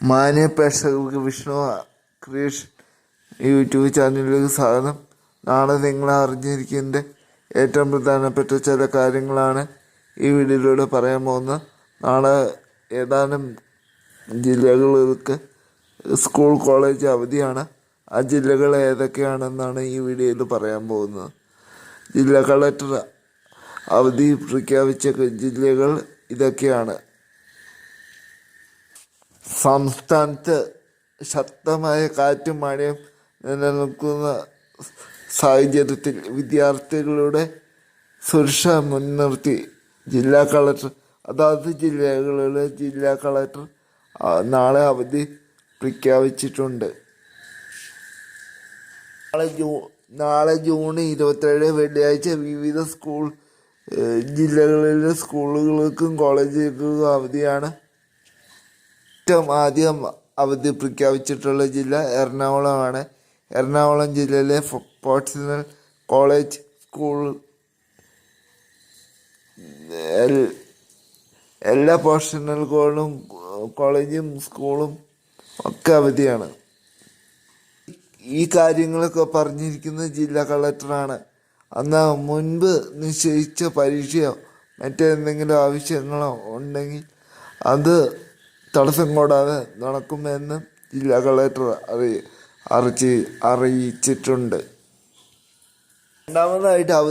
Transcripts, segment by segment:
മാന്യ പ്രേക്ഷകർക്ക് Vishnu creation YouTube ചാനലിലേക്ക് സ്വാഗതം. നാളെ നിങ്ങൾ അറിഞ്ഞിരിക്കേണ്ട ഏറ്റവും പ്രധാനപ്പെട്ട ചില കാര്യങ്ങളാണ് ഈ വീഡിയോയിലൂടെ പറയാൻ പോകുന്നത്. നാളെ ഏതാനും ജില്ലകൾക്ക് സ്കൂൾ കോളേജ് അവധിയാണ്. ആ ജില്ലകൾ ഏതൊക്കെയാണെന്നാണ് ഈ വീഡിയോയിൽ പറയാൻ പോകുന്നത്. ജില്ലാ കളക്ടർ അവധി പ്രഖ്യാപിച്ച ജില്ലകൾ ഇതൊക്കെയാണ്. സംസ്ഥാനത്ത് ശക്തമായ കാറ്റും മഴയും നിലനിൽക്കുന്ന സാഹചര്യത്തിൽ വിദ്യാർത്ഥികളുടെ സുരക്ഷ മുൻനിർത്തി ജില്ലാ കളക്ടർ അതാത് ജില്ലകളിലെ ജില്ലാ കളക്ടർ നാളെ അവധി പ്രഖ്യാപിച്ചിട്ടുണ്ട്. നാളെ ജൂ നാളെ ജൂൺ ഇരുപത്തേഴ് വെള്ളിയാഴ്ച വിവിധ സ്കൂൾ ജില്ലകളിലെ സ്കൂളുകൾക്കും കോളേജുകൾക്കും അവധിയാണ്. ഏറ്റവും ആദ്യം അവധി പ്രഖ്യാപിച്ചിട്ടുള്ള ജില്ല എറണാകുളമാണ്. എറണാകുളം ജില്ലയിലെ പ്രൊഫഷണൽ കോളേജ് സ്കൂൾ എല്ലാ പ്രൊഫഷണൽ കോളും കോളേജും സ്കൂളും ഒക്കെ അവധിയാണ്. ഈ കാര്യങ്ങളൊക്കെ പറഞ്ഞിരിക്കുന്നത് ജില്ലാ കളക്ടറാണ്. അന്ന് മുൻപ് നിശ്ചയിച്ച പരീക്ഷയോ മറ്റെന്തെങ്കിലും ആവശ്യങ്ങളോ ഉണ്ടെങ്കിൽ അത് തടസ്സം കൂടാതെ നടക്കുമെന്ന് ജില്ലാ കളക്ടർ അറി അറിച്ച് അറിയിച്ചിട്ടുണ്ട്. രണ്ടാമതായിട്ട് അവ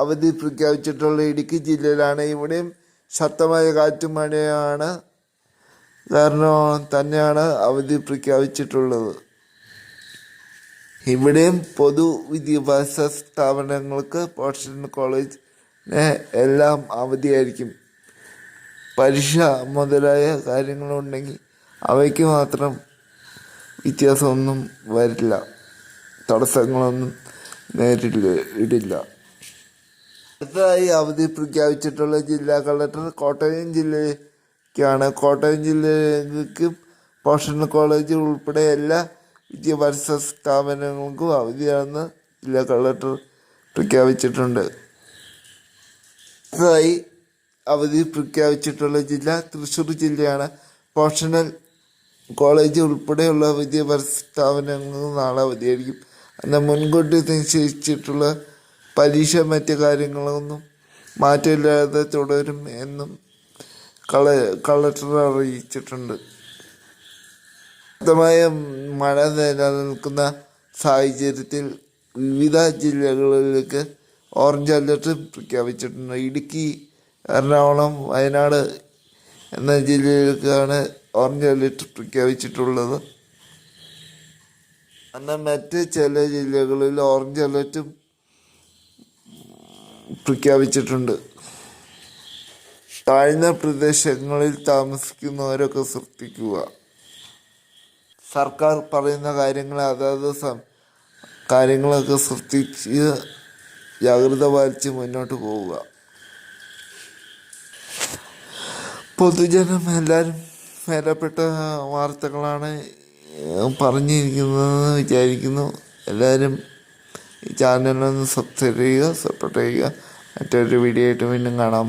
അവധി പ്രഖ്യാപിച്ചിട്ടുള്ള ഇടുക്കി ജില്ലയിലാണ്. ഇവിടെയും ശക്തമായ കാറ്റും മഴയാണ് കാരണം തന്നെയാണ് അവധി പ്രഖ്യാപിച്ചിട്ടുള്ളത്. ഇവിടെയും പൊതു വിദ്യാഭ്യാസ സ്ഥാപനങ്ങൾക്ക് പോഷൻ കോളേജിന് എല്ലാം അവധിയായിരിക്കും. പരീക്ഷ മുതലായ കാര്യങ്ങളുണ്ടെങ്കിൽ അവയ്ക്ക് മാത്രം വ്യത്യാസമൊന്നും വരില്ല. തടസ്സങ്ങളൊന്നും നേരില്ല ഇടില്ല. അടുത്തതായി അവധി പ്രഖ്യാപിച്ചിട്ടുള്ള ജില്ലാ കളക്ടർ കോട്ടയം ജില്ലയ്ക്കാണ് കോട്ടയം ജില്ലയ്ക്കും പോഷൻ കോളേജ് ഉൾപ്പെടെ എല്ലാ വിദ്യാഭ്യാസ സ്ഥാപനങ്ങൾക്കും അവധിയാണെന്ന് ജില്ലാ കളക്ടർ പ്രഖ്യാപിച്ചിട്ടുണ്ട്. അടുത്തതായി അവധി പ്രഖ്യാപിച്ചിട്ടുള്ള ജില്ല തൃശ്ശൂർ ജില്ലയാണ്. പ്രൊഫഷണൽ കോളേജ് ഉൾപ്പെടെയുള്ള വിദ്യാഭ്യാസ സ്ഥാപനങ്ങൾ നാളെ അവധിയായിരിക്കും. എന്നാൽ മുൻകൂട്ടി നിശ്ചയിച്ചിട്ടുള്ള പരീക്ഷ മറ്റ് കാര്യങ്ങളൊന്നും മാറ്റമില്ലാതെ തുടരും എന്നും കള കളക്ടർ അറിയിച്ചിട്ടുണ്ട്. ശക്തമായ മഴ നിലനിൽക്കുന്ന സാഹചര്യത്തിൽ വിവിധ ജില്ലകളിലേക്ക് ഓറഞ്ച് അലർട്ട് പ്രഖ്യാപിച്ചിട്ടുണ്ട്. ഇടുക്കി എറണാകുളം വയനാട് എന്ന ജില്ലയിലേക്കാണ് ഓറഞ്ച് അലർട്ട് പ്രഖ്യാപിച്ചിട്ടുള്ളത്. എന്നാൽ മറ്റ് ചില ജില്ലകളിൽ ഓറഞ്ച് അലർട്ടും പ്രഖ്യാപിച്ചിട്ടുണ്ട്. താഴ്ന്ന പ്രദേശങ്ങളിൽ താമസിക്കുന്നവരൊക്കെ ശ്രദ്ധിക്കുക. സർക്കാർ പറയുന്ന കാര്യങ്ങൾ അതാത് സം കാര്യങ്ങളൊക്കെ ശ്രദ്ധിച്ച് ജാഗ്രത പാലിച്ച് മുന്നോട്ട് പോവുക. പൊതുജനം എല്ലാവരും വിലപ്പെട്ട വാർത്തകളാണ് പറഞ്ഞിരിക്കുന്നതെന്ന് വിചാരിക്കുന്നു. എല്ലാവരും ഈ ചാനലൊന്ന് സബ്സ്ക്രൈബ് ചെയ്യുക സപ്പോർട്ട് ചെയ്യുക. മറ്റൊരു വീഡിയോ ആയിട്ട് വീണ്ടും കാണാം.